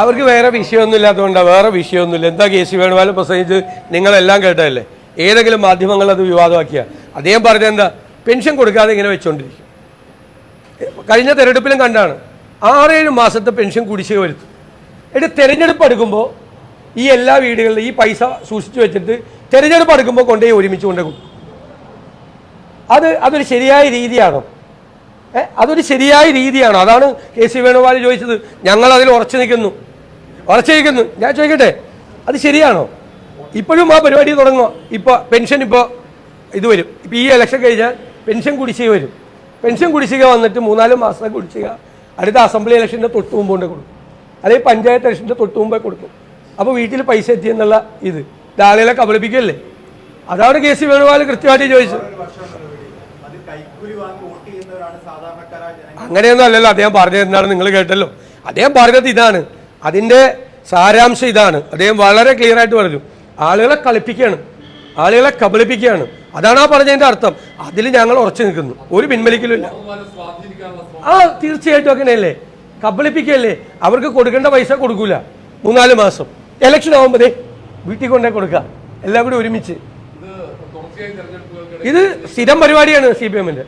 അവർക്ക് വേറെ വിഷയമൊന്നും ഇല്ലാത്തതുകൊണ്ടാണ് വേറെ വിഷയമൊന്നുമില്ല. എന്താ കെ സി വേണുഗോപാൽ പ്രസംഗിച്ച് നിങ്ങളെല്ലാം കേട്ടതല്ലേ? ഏതെങ്കിലും മാധ്യമങ്ങൾ അത് വിവാദമാക്കിയ? അദ്ദേഹം പറഞ്ഞത് എന്താ? പെൻഷൻ കൊടുക്കാതെ ഇങ്ങനെ വെച്ചുകൊണ്ടിരിക്കും കഴിഞ്ഞ തെരഞ്ഞെടുപ്പിലും കണ്ടാണ്. ആറേഴ് മാസത്തെ പെൻഷൻ കുടിശ്ശിക വരുത്തും. എന്നിട്ട് തെരഞ്ഞെടുപ്പ് എടുക്കുമ്പോൾ ഈ എല്ലാ വീടുകളിലും ഈ പൈസ സൂക്ഷിച്ചു വെച്ചിട്ട് തെരഞ്ഞെടുപ്പ് എടുക്കുമ്പോൾ കൊണ്ടുപോയി ഒരുമിച്ച് കൊണ്ടുപോകും അത് അതൊരു ശരിയായ രീതിയാണോ? അതൊരു ശരിയായ രീതിയാണ്? അതാണ് കെ സി വേണുഗോപാൽ ചോദിച്ചത്. ഞങ്ങൾ അതിൽ ഉറച്ചു നിൽക്കുന്നു. ഉറച്ചു നിൽക്കുന്നു. ഞാൻ ചോദിക്കട്ടെ? അത് ശരിയാണോ? ഇപ്പോഴും ആ പരിപാടി തുടങ്ങുക ഇപ്പോൾ പെൻഷൻ ഇപ്പോൾ ഇത് വരും. ഇപ്പോൾ ഈ ഇലക്ഷൻ കഴിഞ്ഞാൽ പെൻഷൻ കുടിശ്ശിക വരും. പെൻഷൻ കുടിശ്ശിക വന്നിട്ട് മൂന്നാൽ മാസം കുടിശ്ശിക. അടുത്ത അസംബ്ലി ഇലക്ഷന്റെ തൊട്ട് മുമ്പ് കൊണ്ട് കൊടുക്കും. അല്ലെങ്കിൽ പഞ്ചായത്ത് ഇലക്ഷന്റെ തൊട്ട് മുമ്പേ കൊടുക്കും. അപ്പോൾ വീട്ടിൽ പൈസ എത്തി എന്നുള്ള ഇത് ആളുകളെ കബളിപ്പിക്കല്ലേ? അതാണ് കെ സി വേണുഗോപാൽ കൃത്യമായിട്ട് ചോദിച്ചത്. അങ്ങനെയൊന്നും അല്ലല്ലോ. അദ്ദേഹം പറഞ്ഞത് നിങ്ങൾ കേട്ടല്ലോ. അദ്ദേഹം പറഞ്ഞത് ഇതാണ്. അതിന്റെ സാരാംശം ഇതാണ്. അദ്ദേഹം വളരെ ക്ലിയർ ആയിട്ട് പറഞ്ഞു. ആളുകളെ കളിപ്പിക്കുകയാണ്. ആളുകളെ കബളിപ്പിക്കുകയാണ്. അതാണ് ആ പറഞ്ഞതിന്റെ അർത്ഥം. അതിൽ ഞങ്ങൾ ഉറച്ചു നിൽക്കുന്നു. ഒരു പിൻവലിക്കലും ഇല്ല ആ തീർച്ചയായിട്ടും അങ്ങനെയല്ലേ? കബളിപ്പിക്കല്ലേ അവർക്ക് കൊടുക്കേണ്ട പൈസ കൊടുക്കൂല. മൂന്നാൽ മാസം. ഇലക്ഷൻ ആകുമ്പോഴേ വീട്ടിൽ കൊണ്ടേ കൊടുക്കുക. എല്ലാം കൂടി ഒരുമിച്ച്. ഇത് സ്ഥിരം പരിപാടിയാണ് സി പി എമ്മിന്റെ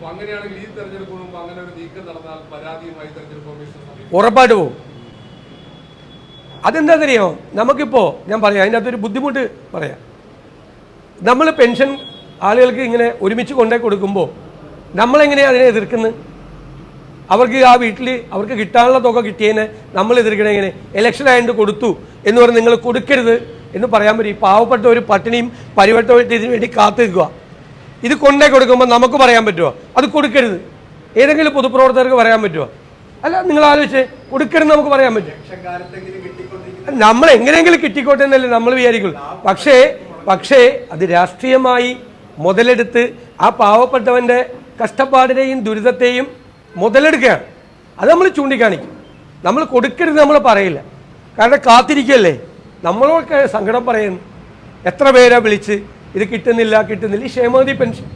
ഉറപ്പായിട്ട് പോകും. അതെന്താണെന്നറിയോ നമുക്കിപ്പോൾ ഞാൻ പറയാം അതിന്റെ അകത്തൊരു ബുദ്ധിമുട്ട് പറയാം. നമ്മൾ പെൻഷൻ ആളുകൾക്ക് ഇങ്ങനെ ഒരുമിച്ച് കൊണ്ടേ കൊടുക്കുമ്പോൾ നമ്മളെങ്ങനെയാണ് അതിനെ എതിർക്കുന്നത് അവർക്ക് ആ വീട്ടിൽ അവർക്ക് കിട്ടാനുള്ള തുക കിട്ടിയതിനെ നമ്മൾ എതിർക്കണേ എങ്ങനെ ഇലക്ഷൻ ആയതുകൊണ്ട് കൊടുത്തു എന്ന് പറഞ്ഞ് നിങ്ങൾ കൊടുക്കരുത്. എന്ന് പറയാൻ പറ്റും. ഈ പാവപ്പെട്ട ഒരു പട്ടിണിയും പരിവട്ടമായിട്ട് ഇതിനു വേണ്ടി കാത്തു നിൽക്കുക ഇത് കൊണ്ടേ കൊടുക്കുമ്പോൾ നമുക്ക് പറയാൻ പറ്റുമോ അത് കൊടുക്കരുത്. ഏതെങ്കിലും പൊതുപ്രവർത്തകർക്ക് പറയാൻ പറ്റുമോ അല്ല നിങ്ങൾ ആലോചിച്ച്. കൊടുക്കരുത് നമുക്ക് പറയാൻ പറ്റും. നമ്മൾ എങ്ങനെയെങ്കിലും കിട്ടിക്കോട്ടെ എന്നല്ലേ നമ്മൾ വിചാരിക്കുള്ളൂ. പക്ഷേ പക്ഷേ അത് രാഷ്ട്രീയമായി മുതലെടുത്ത് ആ പാവപ്പെട്ടവന്റെ കഷ്ടപ്പാടിനെയും ദുരിതത്തെയും മുതലെടുക്കുകയാണ്. അത് നമ്മൾ ചൂണ്ടിക്കാണിക്കും. നമ്മൾ കൊടുക്കരുത് നമ്മൾ പറയില്ല. കാരണം കാത്തിരിക്കല്ലേ നമ്മളൊക്കെ സങ്കടം പറയുന്നു എത്ര പേരാ വിളിച്ച്? ഇത് കിട്ടുന്നില്ല കിട്ടുന്നില്ല. ഈ ക്ഷേമനിധി പെൻഷൻ.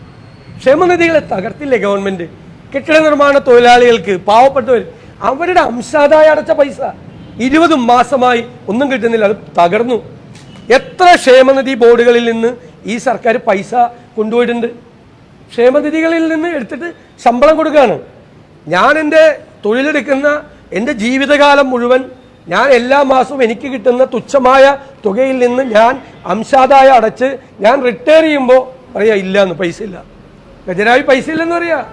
ക്ഷേമനിധികളെ തകർത്തില്ലേ ഗവൺമെന്റ്? കെട്ടിട നിർമ്മാണ തൊഴിലാളികൾക്ക് പാവപ്പെട്ടവർ അവരുടെ അംശാദായ അടച്ച പൈസ ഇരുപത് മാസമായി ഒന്നും കിട്ടുന്നില്ല അത് തകർന്നു. എത്ര ക്ഷേമനിധി ബോർഡുകളിൽ നിന്ന് ഈ സർക്കാർ പൈസ കൊണ്ടുപോയിട്ടുണ്ട്? ക്ഷേമനിധികളിൽ നിന്ന് എടുത്തിട്ട് ശമ്പളം കൊടുക്കുകയാണ്. ഞാൻ എന്റെ തൊഴിലെടുക്കുന്ന എന്റെ ജീവിതകാലം മുഴുവൻ ഞാൻ എല്ലാ മാസവും എനിക്ക് കിട്ടുന്ന തുച്ഛമായ തുകയിൽ നിന്ന് ഞാൻ അംശാദായ അടച്ച് ഞാൻ റിട്ടയർ ചെയ്യുമ്പോൾ പറയാ ഇല്ല എന്ന് പൈസ ഇല്ല. ഖജനാവി പൈസ ഇല്ലെന്ന് പറയാ.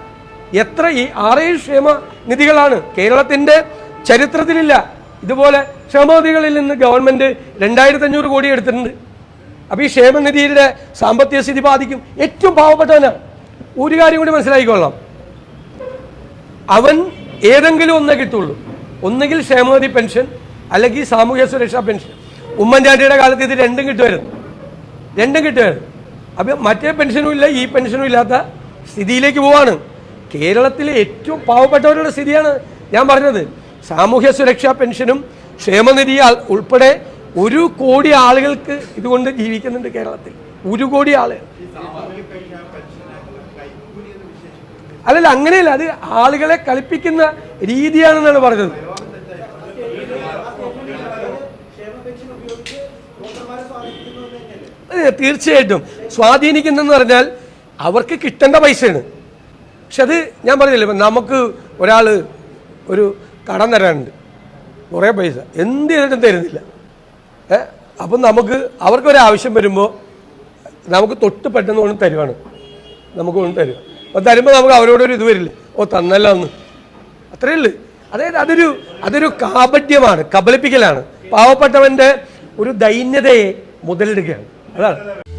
എത്ര ഈ ആറേഴ് ക്ഷേമ നിധികളാണ്. കേരളത്തിന്റെ ചരിത്രത്തിലില്ല. ഇതുപോലെ ക്ഷേമനിധികളിൽ നിന്ന് ഗവൺമെന്റ് രണ്ടായിരത്തി അഞ്ഞൂറ് കോടി എടുത്തിട്ടുണ്ട്. അപ്പൊ ഈ ക്ഷേമനിധിയുടെ സാമ്പത്തിക സ്ഥിതി ബാധിക്കും. ഏറ്റവും പാവപ്പെട്ടവനാണ് ഒരു കാര്യം കൂടി മനസ്സിലാക്കിക്കൊള്ളാം അവൻ ഏതെങ്കിലും ഒന്നേ കിട്ടുള്ളൂ. ഒന്നുകിൽ ക്ഷേമനിധി പെൻഷൻ അല്ലെങ്കിൽ സാമൂഹ്യ സുരക്ഷാ പെൻഷൻ. ഉമ്മൻചാണ്ടിയുടെ കാലത്ത് ഇത് രണ്ടും കിട്ടുമായിരുന്നു. രണ്ടും കിട്ടുമായിരുന്നു. അപ്പം മറ്റേ പെൻഷനും ഇല്ല ഈ പെൻഷനും ഇല്ലാത്ത സ്ഥിതിയിലേക്ക് പോവാണ്. കേരളത്തിലെ ഏറ്റവും പാവപ്പെട്ടവരുടെ സ്ഥിതിയാണ് ഞാൻ പറഞ്ഞത്. സാമൂഹ്യ സുരക്ഷാ പെൻഷനും ക്ഷേമനിധി ഉൾപ്പെടെ ഒരു കോടി ആളുകൾക്ക് ഇതുകൊണ്ട് ജീവിക്കുന്നുണ്ട് കേരളത്തിൽ. ഒരു കോടി ആളുകൾ അല്ലല്ല അങ്ങനെയല്ല. അത് ആളുകളെ കളിപ്പിക്കുന്ന രീതിയാണെന്നാണ് പറഞ്ഞത് ഏ, തീർച്ചയായിട്ടും സ്വാധീനിക്കുന്നതെന്ന് പറഞ്ഞാൽ അവർക്ക് കിട്ടേണ്ട പൈസയാണ്. പക്ഷെ അത് ഞാൻ പറഞ്ഞില്ലേ നമുക്ക് ഒരാൾ ഒരു കടം തരാനുണ്ട്. കുറേ പൈസ. എന്ത് ചെയ്തിട്ടും തരുന്നില്ല. ഏ? അപ്പം നമുക്ക് അവർക്കൊരാവശ്യം വരുമ്പോൾ നമുക്ക് തൊട്ട് പെട്ടെന്ന് കൊണ്ട് തരുവാണ്. നമുക്ക് കൊണ്ട് തരുക അപ്പോൾ തരുമ്പോൾ നമുക്ക് അവരോടൊരു ഇത് വരില്ലേ? ഓ തന്നല്ല ഒന്ന് അത്രയേ ഉള്ളൂ. അതായത് അതൊരു അതൊരു കാപട്യമാണ് കബളിപ്പിക്കലാണ്. പാവപ്പെട്ടവന്റെ ഒരു ദൈന്യതയെ മുതലെടുക്കുകയാണ് അതാണ്